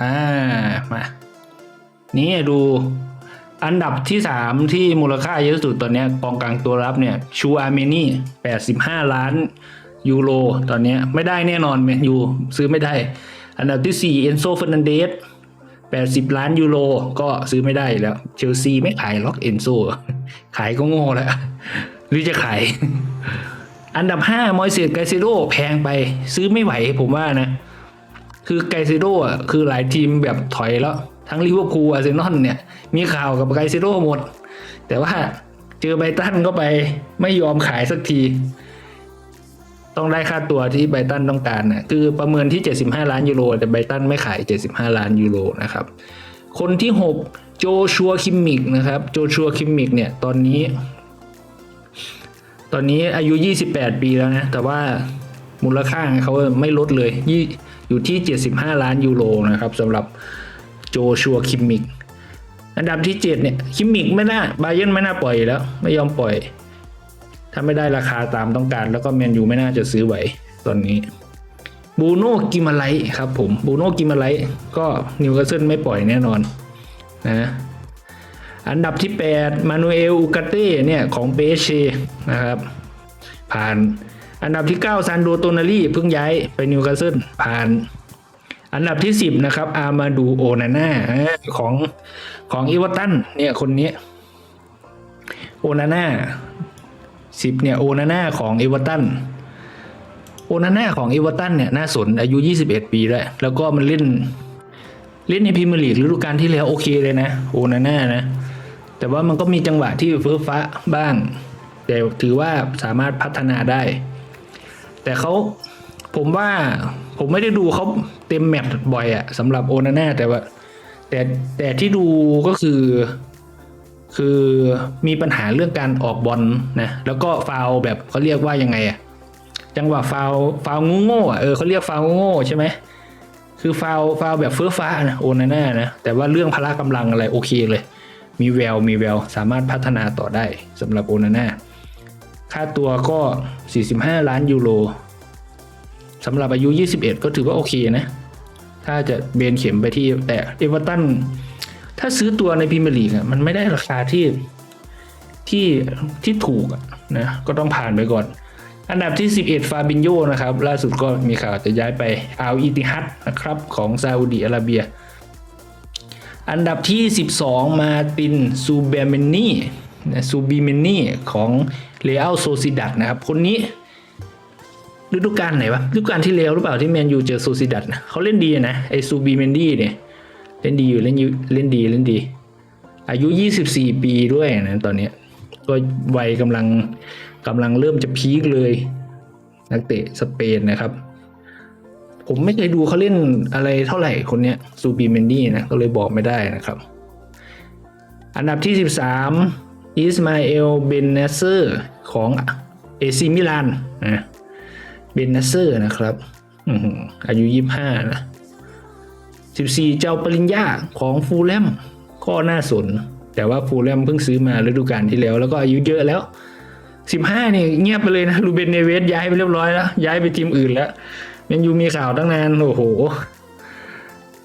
อ่ามานี่ดูอันดับที่สามที่มูลค่าเยอะสุดตอนนี้กองกลางตัวรับเนี่ยชูอาร์เมนี่แปดสิบห้าล้านยูโรตอนนี้ไม่ได้แน่นอนแมนยูซื้อไม่ได้ อันดับที่สี่เอนโซเฟร์นันเดสแปดสิบล้านยูโรก็ซื้อไม่ได้แล้ว เชลซีไม่ขายล็อกเอนโซขายก็โง่แล้วหรือจะขาย อันดับห้ามอยเซียไกเซโดแพงไปซื้อไม่ไหวผมว่านะ คือไกเซโดอะคือหลายทีมแบบถอยแล้ว ทั้งลิเวอร์พูลอาร์เซนอลเนี่ย มีข่าวกับไกเซโดหมด แต่ว่าเจอไบตันก็ไปไม่ยอมขายสักที ต้องได้ค่าตัวที่ไบตันต้องการนะคือประเมินที่ 75 ล้านยูโร แต่ไบตันไม่ขาย 75 ล้านยูโรนะครับ คนที่ 6 โจชัวคิมมิกนะครับโจชัวคิมมิกเนี่ยตอนนี้ ตอนนี้อายุ 28 ปีแล้วนะ แต่ว่า มูลค่าเขาไม่ลดเลยยี่อยู่ที่ 75 ล้านยูโรนะครับสำหรับโจชัวคิมมิกอันดับที่ 7 เนี่ย คิมมิกไม่น่าบาเยนไม่น่าปล่อยแล้ว ไม่ยอมปล่อย ถ้าไม่ได้ราคาตามต้องการ แล้วก็แมนยูไม่น่าจะซื้อไหวตอนนี้บูโน่กิมาไลครับผมบูโน่กิมาไลก็นิวคาสเซิลไม่ปล่อยแน่นอนนะอันดับที่ 8 มานูเอลอูกาเต้เนี่ย ของเปเชนะครับ ผ่าน อันดับที่ 9 ซานโดโตนารีเพิ่งย้ายไปนิวคาสเซิลผ่าน อันดับที่ 10 นะครับ อามาดูโอนาน่าของของอีวอตันเนี่ยคนนี้ โอนาน่าสิบเนี่ยโอนาน่าของอีวอตันโอนาน่าของอีวอตันเนี่ยน่าสนอายุ 21 ปีแล้ว แล้วก็มันเล่น เล่นในพรีเมียร์ลีกฤดูกาลที่แล้วโอเคเลยนะ โอนาน่านะ แต่ว่ามันก็มีจังหวะที่เฟ้อฟ้าบ้าง แต่ถือว่าสามารถพัฒนาได้ แต่เขาผมว่าผมไม่ได้ดูเขาเต็มแมตช์บ่อยอะสำหรับโอนาน่าแต่ว่า แต่แต่ที่ดูก็คือ คือมีปัญหาเรื่องการออกบอลนะแล้วก็ฟาวแบบเขาเรียกว่ายังไงอะจังหวะฟาวฟาวล์โง่อะเออเขาเรียกฟาวล์โง่ใช่ไหมคือฟาวฟาวแบบเฟื้อฟ้านะโอนาน่านะแต่ว่าเรื่องพละกำลังอะไรโอเคเลย มีแววมีแววสามารถพัฒนาต่อได้สำหรับโอนาน่า ค่าตัวก็ 45 ล้านยูโรสำหรับอายุ 21 ก็ถือว่าโอเคนะ ถ้าจะเบนเข็มไปที่แต่เอเวอร์ตันถ้าซื้อตัวในพรีเมียร์ลีกอะมันไม่ได้ราคาที่ที่ที่ถูกนะก็ต้องผ่านไปก่อน อันดับที่ 11 ฟาบินโยนะครับ ล่าสุดก็มีข่าวจะย้ายไปอาอิติฮัดนะครับ ของซาอุดีอาระเบีย อันดับที่ 12 มาตินซูเบเมนี่ซูบีเมนี่ของ เรอัลโซซิดัดนะครับคนนี้ฤดูกาลไหนวะฤดูกาลที่แล้วหรือเปล่าที่แมนยูเจอโซซิดัดนะเขาเล่นดีนะไอซูบีเมนดี้เนี่ยเล่นดีอยู่เล่นอยู่เล่นดีเล่นดี อายุ 24 ปีด้วยนะตอนนี้ยก็วัยกำลังกำลังเริ่มจะพีคเลย นักเตะสเปนนะครับ ผมไม่เคยดูเขาเล่นอะไรเท่าไหร่คนเนี้ยซูบีเมนดี้นะก็เลยบอกไม่ได้นะครับ อันดับที่ 13 อิสมาเอลเบนเนเซอร์ของเอซิมิลานนะเบนเนเซอร์นะครับอายุ 25 นะ 14 เจ้าปริญญาของฟูลแลมก็น่าสน แต่ว่าฟูลแลมเพิ่งซื้อมาฤดูกาลที่แล้ว แล้วก็อายุเยอะแล้ว 15นี่เงียบไปเลยนะลูเบนเนเวสย้ายไปเรียบร้อยแล้ว ย้ายไปทีมอื่นแล้วยังอยู่มีข่าวตั้งนาน โอ้โห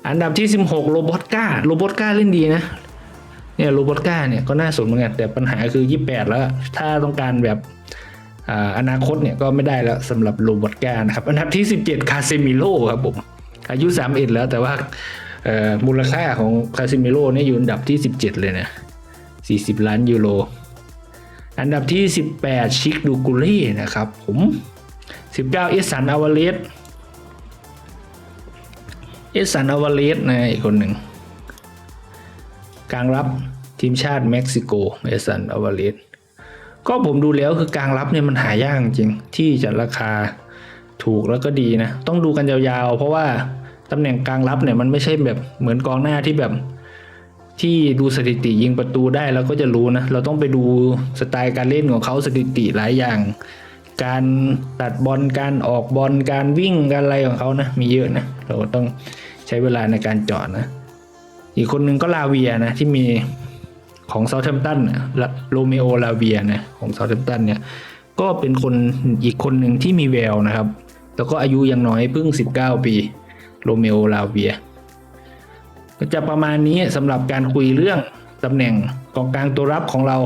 อันดับที่ 16 โรบอตกาโรบอตกาเล่นดีนะ เนี่ยโรบอตก้าเนี่ยก็น่าสนเหมือนกันแต่ปัญหาคือ 28 แล้ว ถ้าต้องการแบบอนาคตเนี่ยก็ไม่ได้แล้วสำหรับโรบอตก้านะครับอันดับที่ 17 คาเซมิโลครับผม อายุ 31 แล้วแต่ว่ามูลค่าของคาซิมิโร่เนี่ยอยู่อันดับที่ 17 เลยนะ40 ล้านยูโรอันดับที่ 18 ชิคดูกุเล่นะครับผม 19 เอสันอวาเลสเอสันอวาเลสนะอีกคนหนึ่ง กลางรับทีมชาติเม็กซิโกเอสันอาวาเลสก็ผมดูแล้วคือกลางรับเนี่ยมันหายากจริง ที่จะราคาถูกแล้วก็ดีนะ ต้องดูกันยาวๆ เพราะว่าตำแหน่งกลางรับเนี่ยมันไม่ใช่แบบเหมือนกองหน้าที่แบบที่ดูสถิติยิงประตูได้แล้วก็จะรู้นะ เราต้องไปดูสไตล์การเล่นของเขาสถิติหลายอย่าง การตัดบอลการออกบอลการวิ่งการอะไรของเขานะ มีเยอะนะ เราต้องใช้เวลาในการจาะนะ อีกคนหนึ่งก็ลาเวียนะที่มีของเซาท์แ m ม t ตันโรเมโอลาเวียนะของเซาท์แ m มตันเนี่ยก็เป็นคนอีกคนหนึ่งที่มีแววนะครับ แล้วก็อายุยังน้อยเพิ่ง 19 ปีโรเมโอลาเวียก็จะประมาณนี้สำหรับการคุยเรื่องตำแหน่งกองกลางตัวรับของเรา